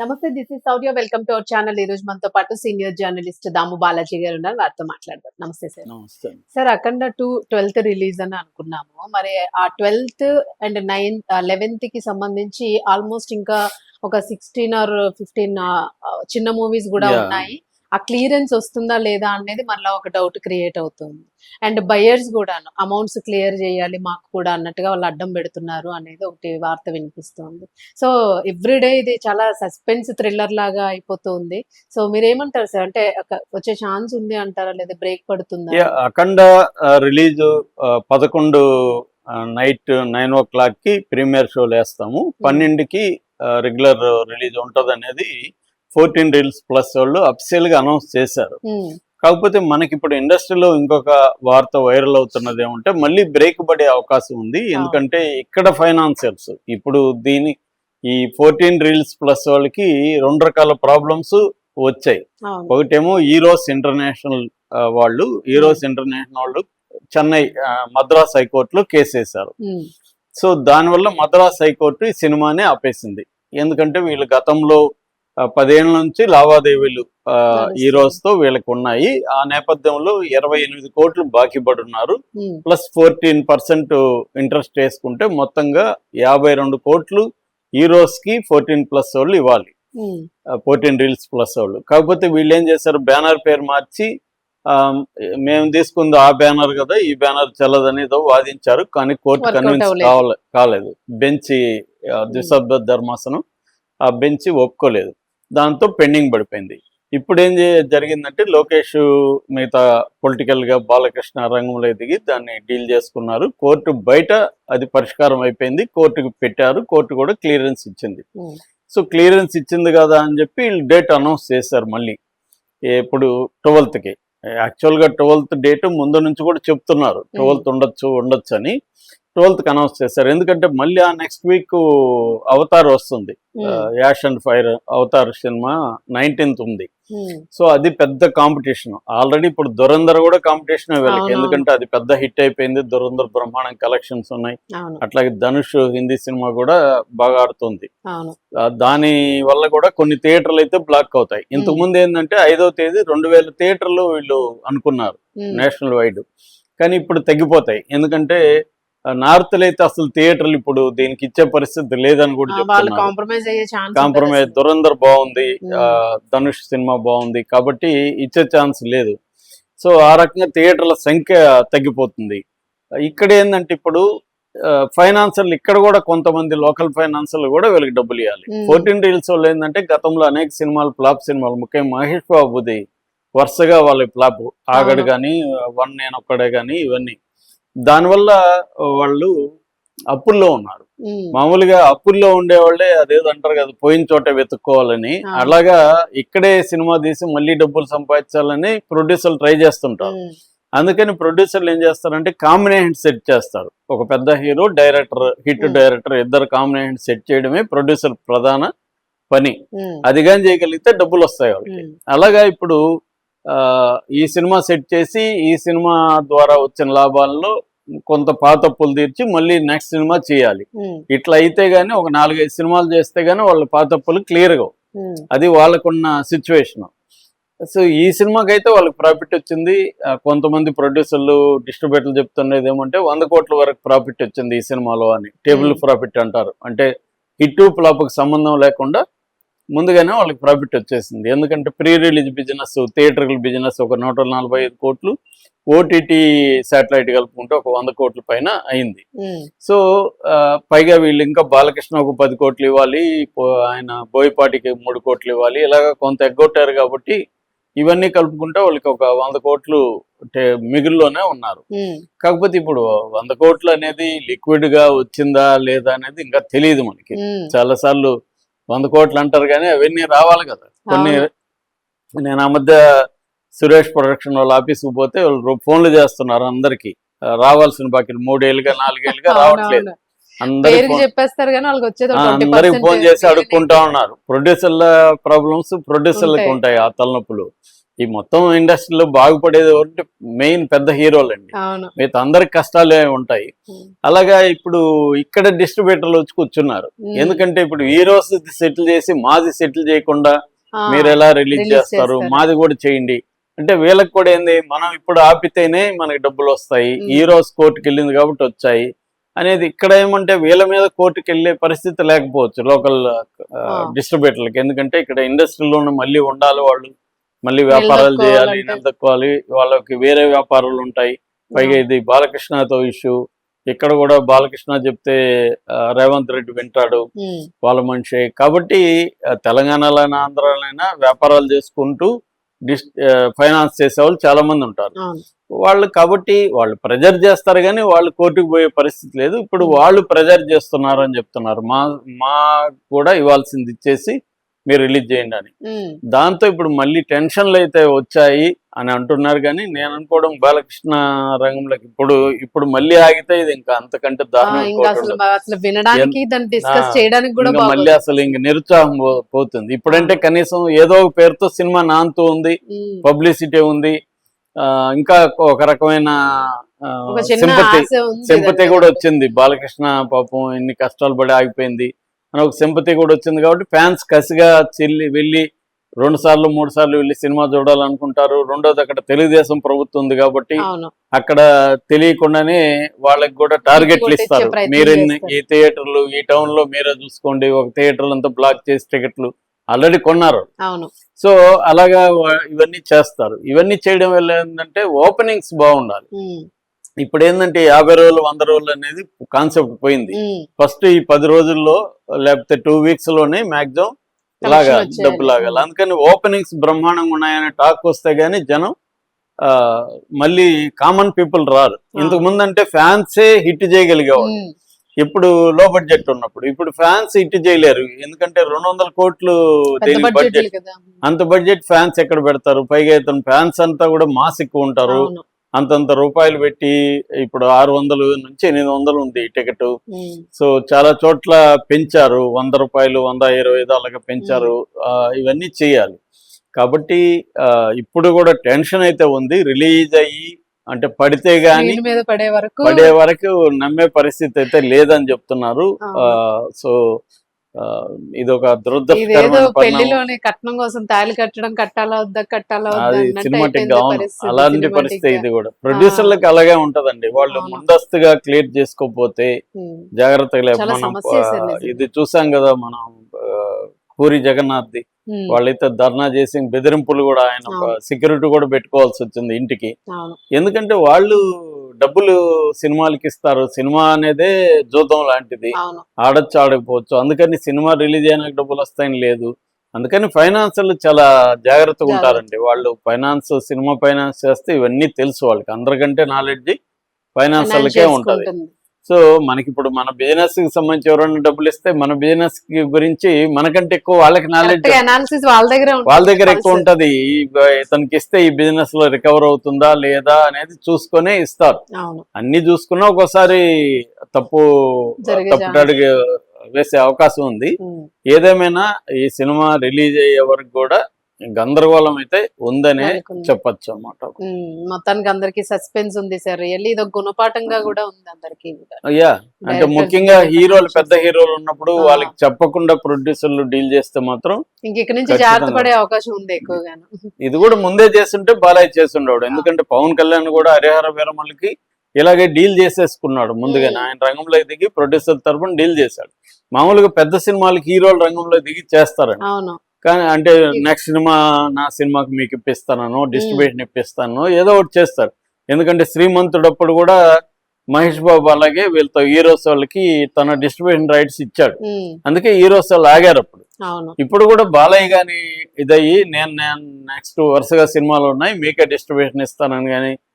నమస్తే this is Sourya welcome to our channel ఈ రోజు మనతో పాటు సీనియర్ జర్నలిస్ట్ దాము బాలాజీ గారు ఉన్నారు. వారితో మాట్లాడదాం. నమస్తే సార్ నమస్తే. Sir Akhanda two twelfth release అని అనుకున్నాము. మరి ఆ ట్వెల్త్ అండ్ నైన్త్ లెవెన్త్కి సంబంధించి ఆల్మోస్ట్ ఇంకా ఒక సిక్స్టీన్ ఆర్ ఫిఫ్టీన్ చిన్న మూవీస్ కూడా. ఉన్నాయి. ఆ క్లియరెన్స్ వస్తుందా లేదా అనేది మళ్ళీ ఒక డౌట్ క్రియేట్ అవుతుంది. అండ్ బయర్స్ కూడా అమౌంట్స్ క్లియర్ చేయాలి మాకు కూడా అన్నట్టుగా వాళ్ళు అడ్డం పెడుతున్నారు అనేది ఒకటి వార్త వినిపిస్తుంది. సో ఎవ్రీడే ఇది చాలా సస్పెన్స్ థ్రిల్లర్ లాగా అయిపోతుంది. సో మీరు ఏమంటారు సార్? అంటే వచ్చే ఛాన్స్ ఉంది అంటారా? లేదా బ్రేక్ పడుతుందా? అఖండ రిలీజ్ పదకొండు నైట్ నైన్ ఓ క్లాక్కి ప్రీమియర్ షోలు వేస్తాము పన్నెండుకి రెగ్యులర్ రిలీజ్ ఉంటది అనేది ఫోర్టీన్ రీల్స్ ప్లస్ వాళ్ళు అఫిషియల్గా అనౌన్స్ చేశారు. ఉమ్, కాకపోతే మనకి ఇప్పుడు ఇండస్ట్రీలో ఇంకొక వార్త వైరల్ అవుతున్నది ఏమంటే మళ్ళీ బ్రేక్ పడే అవకాశం ఉంది. ఎందుకంటే ఇక్కడ ఫైనాన్షియల్స్ ఇప్పుడు దీని ఈ ఫోర్టీన్ రీల్స్ ప్లస్ వాళ్ళకి రెండు రకాల ప్రాబ్లమ్స్ వచ్చాయి. ఒకటేమో ఈరోస్ ఇంటర్నేషనల్ వాళ్ళు ఈరోస్ ఇంటర్నేషనల్ వాళ్ళు చెన్నై మద్రాస్ హైకోర్టులో కేసు వేశారు. ఉమ్, సో దానివల్ల మద్రాస్ హైకోర్టు ఈ సినిమానే ఆపేసింది. ఎందుకంటే వీళ్ళు గతంలో ఆ, పదేళ్ళ నుంచి లావాదేవీలు ఆ, నడుస్తున్నాయి. ఈరోస్తో వీళ్ళకి ఉన్నాయి ఆ నేపథ్యంలో ఇరవై ఎనిమిది కోట్లు బాకీ పడున్నారు. ప్లస్ ఫోర్టీన్ పర్సెంట్ ఇంట్రెస్ట్ వేసుకుంటే మొత్తంగా యాభై రెండు కోట్లు ఈరోస్కి ఫోర్టీన్ ప్లస్ వాళ్ళు ఇవ్వాలి. ఫోర్టీన్ రీల్స్ ప్లస్ వాళ్ళు. కాకపోతే వీళ్ళు ఏం చేశారు? బ్యానర్ పేరు మార్చి ఆ, మేము తీసుకుంది ఆ బ్యానర్ కదా ఈ బ్యానర్ చెల్లదని ఏదో వాదించారు. కానీ కోర్టు కన్విన్స్. కావాలి కాలేదు. బెంచ్ దిశబ్ద ధర్మాసనం ఆ బెంచ్ ఒప్పుకోలేదు. దాంతో పెండింగ్ పడిపోయింది. ఇప్పుడు ఏం జరిగిందంటే లోకేష్ మిగతా పొలిటికల్గా బాలకృష్ణ రంగంలో దిగి దాన్ని డీల్ చేసుకున్నారు. కోర్టు బయట అది పరిష్కారం అయిపోయింది. కోర్టుకు పెట్టారు. కోర్టు కూడా క్లియరెన్స్ ఇచ్చింది. సో క్లియరెన్స్ ఇచ్చింది కదా అని చెప్పి వీళ్ళు డేట్ అనౌన్స్ చేశారు మళ్ళీ. ఇప్పుడు ట్వెల్త్కి. యాక్చువల్గా ట్వెల్త్ డేట్ ముందు నుంచి కూడా చెప్తున్నారు. ట్వెల్త్ ఉండొచ్చు ఉండొచ్చు అని ట్వెల్త్కి అనౌన్స్ చేశారు. ఎందుకంటే మళ్ళీ ఆ నెక్స్ట్ వీక్ అవతార్ వస్తుంది. Um, ash and fire Avatar cinema nineteenth ఉంది. ఉమ్, సో అది పెద్ద కాంపిటీషన్. ఆల్రెడీ ఇప్పుడు దురంధర్ కూడా కాంపిటీషన్ వీళ్ళకి. ఎందుకంటే అది పెద్ద హిట్ అయిపోయింది. దురంధర్ బ్రహ్మాండం కలెక్షన్స్ ఉన్నాయి. అట్లాగే ధనుష్ హిందీ సినిమా కూడా బాగా ఆడుతుంది. దాని వల్ల కూడా కొన్ని థియేటర్లు అయితే బ్లాక్ అవుతాయి. ఇంతకు ముందు ఏంటంటే ఐదో తేదీ రెండు వేల థియేటర్లు వీళ్ళు అనుకున్నారు. National wide. కానీ ఇప్పుడు తగ్గిపోతాయి ఎందుకంటే నార్త్ అయితే అసలు థియేటర్లు ఇప్పుడు దీనికి ఇచ్చే పరిస్థితి లేదని కూడా కాంప్రమైజ్ అయ్యే ఛాన్స్ కాంప్రమైజ్ దురంధర్ బాగుంది. ఆ, ధనుష్ సినిమా బాగుంది కాబట్టి ఇచ్చే ఛాన్స్ లేదు. సో ఆ రకంగా థియేటర్ల సంఖ్య తగ్గిపోతుంది. ఇక్కడ ఏంటంటే ఇప్పుడు ఫైనాన్షియల్ ఇక్కడ కూడా కొంతమంది లోకల్ ఫైనాన్షియల్ కూడా వీళ్ళకి డబ్బులు ఇవ్వాలి. ఫోర్టీన్ రీల్స్ వాళ్ళు ఏంటంటే గతంలో అనేక సినిమాలు ఫ్లాప్ సినిమాలు. ముఖ్యంగా మహేష్ బాబుది వరుసగా వాళ్ళ ఫ్లాప్. ఆగడు. కానీ వన్ నేను ఒక్కడే కానీ ఇవన్నీ. దానివల్ల వాళ్ళు అప్పుల్లో ఉన్నారు. మామూలుగా అప్పుల్లో ఉండేవాళ్ళే అదేదో అంటారు కదా పోయిన చోట వెతుక్కోవాలని. అలాగా ఇక్కడే సినిమా తీసి మళ్ళీ డబ్బులు సంపాదించాలని ప్రొడ్యూసర్లు ట్రై చేస్తుంటారు. అందుకని ప్రొడ్యూసర్లు ఏం చేస్తారంటే కాంబినేషన్ సెట్ చేస్తారు. ఒక పెద్ద హీరో డైరెక్టర్ హిట్. డైరెక్టర్ ఇద్దరు కాంబినేషన్ సెట్ చేయడమే ప్రొడ్యూసర్ ప్రధాన పని. అది కానీ చేయగలిగితే డబ్బులు వస్తాయి వాళ్ళకి. అలాగా ఇప్పుడు ఈ సినిమా సెట్ చేసి ఈ సినిమా ద్వారా వచ్చిన లాభాల్లో కొంత పాత అప్పులు తీర్చి మళ్ళీ నెక్స్ట్ సినిమా చేయాలి. ఇట్లా అయితే గానీ ఒక నాలుగైదు సినిమాలు చేస్తే గానీ వాళ్ళ పాత అప్పులు క్లియర్గా అది వాళ్ళకున్న సిచ్యువేషన్ సో ఈ సినిమాకి అయితే వాళ్ళకి ప్రాఫిట్ వచ్చింది. కొంతమంది ప్రొడ్యూసర్లు డిస్ట్రిబ్యూటర్లు చెప్తున్నది ఏమంటే వంద కోట్ల వరకు ప్రాఫిట్ వచ్చింది ఈ సినిమాలో అని. టేబుల్. ప్రాఫిట్ అంటారు. అంటే హిట్ ఫ్లాప్కి సంబంధం లేకుండా ముందుగానే వాళ్ళకి ప్రాఫిట్ వచ్చేసింది. ఎందుకంటే ప్రీ రిలీజ్ బిజినెస్ థియేటర్ల బిజినెస్ ఒక నూట నలభై ఐదు కోట్లు ఓటీటీ శాటిలైట్ కలుపుకుంటే ఒక వంద కోట్ల పైన అయింది. సో పైగా వీళ్ళు ఇంకా బాలకృష్ణ ఒక పది కోట్లు ఇవ్వాలి ఆయన బోయపాటికి మూడు కోట్లు ఇవ్వాలి ఇలాగ కొంత ఎగ్గొట్టారు కాబట్టి ఇవన్నీ కలుపుకుంటే వాళ్ళకి ఒక వంద కోట్లు మిగుల్లోనే ఉన్నారు. కాకపోతే ఇప్పుడు వంద కోట్లు అనేది లిక్విడ్గా వచ్చిందా లేదా అనేది ఇంకా తెలియదు మనకి. చాలా సార్లు వంద కోట్లు అంటారు కానీ అవన్నీ రావాలి కదా కొన్ని. నేను ఆ మధ్య సురేష్ ప్రొడక్షన్ వాళ్ళ ఆఫీస్కి పోతే వాళ్ళు ఫోన్లు చేస్తున్నారు అందరికి రావాల్సిన బాకీ మూడేళ్ళుగా నాలుగేళ్ళుగా రావట్లేదు. అందరికి పేరుకి ఫోన్- చెప్పేస్తారు కానీ వాళ్ళకి వచ్చేది ఆ, ఒక 20% అందరికి ఫోన్ చేసి అడుక్కుంటా ఉన్నారు ప్రొడ్యూసర్ల ప్రాబ్లమ్స్ ప్రొడ్యూసర్లకు. ఉంటాయి ఆ తలనొప్పులు ఈ మొత్తం ఇండస్ట్రీలో బాగుపడేది అంటే మెయిన్ పెద్ద హీరోలు అండి. మిగతా అందరికి కష్టాలే ఉంటాయి. అలాగా ఇప్పుడు ఇక్కడ డిస్ట్రిబ్యూటర్లు వచ్చి కూర్చున్నారు. ఎందుకంటే ఇప్పుడు హీరోస్ సెటిల్ చేసి మాది సెటిల్ చేయకుండా మీరు ఎలా రిలీజ్ చేస్తారు. మాది కూడా చేయండి. అంటే వీళ్ళకి కూడా ఏంది? మనం ఇప్పుడు ఆపితేనే మనకి డబ్బులు వస్తాయి. హీరోస్ కోర్టుకి వెళ్ళింది కాబట్టి వచ్చాయి. అనేది ఇక్కడ ఏమంటే వీళ్ళ మీద కోర్టుకి వెళ్ళే పరిస్థితి లేకపోవచ్చు లోకల్. డిస్ట్రిబ్యూటర్లకి. ఎందుకంటే ఇక్కడ ఇండస్ట్రీలోనే మళ్ళీ ఉండాలి వాళ్ళు. మళ్ళీ వ్యాపారాలు చేయాలి నిలదొక్కోవాలి వాళ్ళకి వేరే వ్యాపారాలు ఉంటాయి. పైగా ఇది బాలకృష్ణతో ఇష్యూ. ఇక్కడ కూడా బాలకృష్ణ చెప్తే రేవంత్ రెడ్డి వింటాడు. వాళ్ళ మనిషి. కాబట్టి ఆ, తెలంగాణలోనైనా ఆంధ్రాలైనా వ్యాపారాలు చేసుకుంటూ డిస్ ఫైనాన్స్ చేసేవాళ్ళు చాలా మంది ఉంటారు వాళ్ళు కాబట్టి వాళ్ళు ప్రెజర్ చేస్తారు కానీ వాళ్ళు కోర్టుకు పోయే పరిస్థితి లేదు. ఇప్పుడు. వాళ్ళు ప్రెజర్ చేస్తున్నారు అని చెప్తున్నారు. మా మా కూడా ఇవ్వాల్సింది ఇచ్చేసి మీరు రిలీజ్ చేయండి అని. దాంతో ఇప్పుడు మళ్ళీ టెన్షన్లు అయితే వచ్చాయి అని అంటున్నారు కానీ నేను అనుకోవడం బాలకృష్ణ రంగంలోకి ఇప్పుడు ఇప్పుడు మళ్ళీ ఆగితే ఇది ఇంకా అంతకంటే దారుణం మళ్ళీ. అసలు ఇంక నిరుత్సాహం పోతుంది ఇప్పుడంటే కనీసం ఏదో ఒక పేరుతో సినిమా నాంతూ ఉంది. పబ్లిసిటీ ఉంది ఇంకా ఒక రకమైన సింపతి సింపతి కూడా. వచ్చింది బాలకృష్ణ పాపం ఇన్ని కష్టాలు పడి ఆగిపోయింది అని ఒక సింపతి కూడా వచ్చింది కాబట్టి ఫ్యాన్స్ కసిగా చెల్లి వెళ్ళి రెండు సార్లు మూడు సార్లు వెళ్ళి సినిమా చూడాలనుకుంటారు. రెండోది అక్కడ తెలుగుదేశం ప్రభుత్వం ఉంది కాబట్టి అక్కడ తెలియకుండానే వాళ్ళకి కూడా టార్గెట్లు ఇస్తారు. మీరు. ఈ థియేటర్లు ఈ టౌన్లో మీరే చూసుకోండి. ఒక థియేటర్లు అంతా బ్లాక్ చేసి టికెట్లు ఆల్రెడీ కొన్నారు. సో అలాగా ఇవన్నీ చేస్తారు. ఇవన్నీ చేయడం వల్ల ఏంటంటే ఓపెనింగ్స్ బాగుండాలి. ఇప్పుడు ఏంటంటే యాభై రోజులు వంద రోజులు అనేది కాన్సెప్ట్ పోయింది. ఫస్ట్ ఈ పది రోజుల్లో లేకపోతే టూ వీక్స్లోనే మాక్సిమం లాగా. డబ్బు లాగాలి. అందుకని ఓపెనింగ్స్ బ్రహ్మాండంగా ఉన్నాయనే టాక్ వస్తే గానీ జనం ఆ, మళ్ళీ కామన్ పీపుల్ రారు. ఇంతకు ముందు అంటే ఫ్యాన్సే హిట్ చేయగలిగేవాళ్ళు. ఇప్పుడు లో బడ్జెట్ ఉన్నప్పుడు ఇప్పుడు ఫ్యాన్స్ హిట్ చేయలేరు. ఎందుకంటే రెండు వందల కోట్లు బడ్జెట్ అంత బడ్జెట్ ఫ్యాన్స్ ఎక్కడ పెడతారు? పైగా ఇతను ఫ్యాన్స్ అంతా కూడా మాస్ ఎక్కువ ఉంటారు. అంతంత రూపాయలు పెట్టి ఇప్పుడు ఆరు వందలు నుంచి ఎనిమిది వందలు ఉంది టికెట్. సో చాలా చోట్ల పెంచారు. వంద రూపాయలు వంద ఇరవై ఐదు అలాగా పెంచారు ఇవన్నీ చేయాలి. కాబట్టి ఆ, ఇప్పుడు కూడా టెన్షన్ అయితే ఉంది. రిలీజ్ అయ్యి అంటే పడితే గాని పడే వరకు పడే వరకు నమ్మే పరిస్థితి అయితే లేదని చెప్తున్నారు. సో ఇది ఒక పెళ్ళిలోని కట్నం కోసం తాళి కట్టడం కట్టాలా వద్దా కట్టాలా సినిమాటిక్ అలాంటి పరిస్థితి. ఇది కూడా ప్రొడ్యూసర్లకు అలాగే ఉంటదండి వాళ్ళు. ముందస్తుగా క్లియర్ చేసుకోకపోతే. జాగ్రత్తగా లేక చాలా మనం సమస్య ఆ, సార్ నిజంగా. ఇది చూసాం కదా మనం పూరి జగన్నాథ్ ది. వాళ్ళైతే ధర్నా చేసి బెదిరింపులు కూడా ఆయన. సెక్యూరిటీ కూడా పెట్టుకోవాల్సి వచ్చింది ఇంటికి ఎందుకంటే వాళ్ళు డబ్బులు సినిమాలకి ఇస్తారు. సినిమా అనేదే జూదం లాంటిది. ఆడొచ్చు ఆడకపోవచ్చు. అందుకని సినిమా రిలీజ్ అయినాక డబ్బులు వస్తాయని లేదు. అందుకని ఫైనాన్షియల్ చాలా జాగ్రత్తగా ఉంటారండి. వాళ్ళు ఫైనాన్స్ సినిమా ఫైనాన్స్ చేస్తే ఇవన్నీ తెలుసు వాళ్ళకి. అందరికంటే నాలెడ్జ్ Finance ఉంటది. సో మనకి ఇప్పుడు మన బిజినెస్కి సంబంధించి ఎవరైనా డబ్బులు ఇస్తే మన బిజినెస్ గురించి మనకంటే ఎక్కువ వాళ్ళకి నాలెడ్జ్ వాళ్ళ దగ్గర వాళ్ళ దగ్గర ఎక్కువ ఉంటది. ఇతనికి ఇస్తే ఈ బిజినెస్లో రికవర్ అవుతుందా లేదా అనేది చూసుకొనే ఇస్తారు. అన్ని చూసుకున్నా ఒక్కోసారి తప్పు తప్పుటడుగు వేసే అవకాశం ఉంది. ఏదేమైనా ఈ సినిమా రిలీజ్ అయ్యే వరకు కూడా గందరగోళం అయితే ఉందనే. చెప్పొచ్చు అన్నమాట మొత్తానికి అందరికి సస్పెన్స్ ఉంది సార్ రియల్లీ ఇది ఒక గుణపాఠంగా కూడా ఉంది అందరికి అయ్యా అంటే Directors ముఖ్యంగా హీరోలు. పెద్ద హీరోలు ఉన్నప్పుడు. వాళ్ళకి చెప్పకుండా ప్రొడ్యూసర్లు డీల్ చేస్తే మాత్రం ఇంక ఇక్కడ నుంచి. జాగ్రత్త పడే అవకాశం ఉంది ఎక్కువగాను ఇది కూడా ముందే చేస్తుంటే బాలయ్య చేస్తుండేవాడు ఎందుకంటే పవన్ కళ్యాణ్ కూడా హరిహర వీరమలకి ఇలాగే డీల్ చేసేసుకున్నాడు ముందుగానే. ఆయన రంగంలోకి దిగి ప్రొడ్యూసర్ తరపున డీల్ చేశాడు మామూలుగా పెద్ద సినిమాలకి హీరోలు రంగంలో దిగి చేస్తారండి అవును కానీ అంటే నెక్స్ట్ సినిమా నా సినిమాకి మీకు ఇప్పిస్తాను డిస్ట్రిబ్యూషన్ ఇప్పిస్తాను ఏదో ఒకటి చేస్తారు. ఎందుకంటే శ్రీమంతుడప్పుడు కూడా మహేష్ బాబు అలాగే వీళ్ళతో హీరోస్ వాళ్ళకి తన డిస్ట్రిబ్యూషన్ రైట్స్ ఇచ్చాడు. ఉమ్, అందుకే హీరోస్ వాళ్ళు ఆగారు అప్పుడు. ఇప్పుడు కూడా బాలయ్య గాని ఇదయ్యి నేను నేను నెక్స్ట్ వరుసగా సినిమాలు ఉన్నాయి మీకే డిస్ట్రిబ్యూషన్ ఇస్తానని కానీ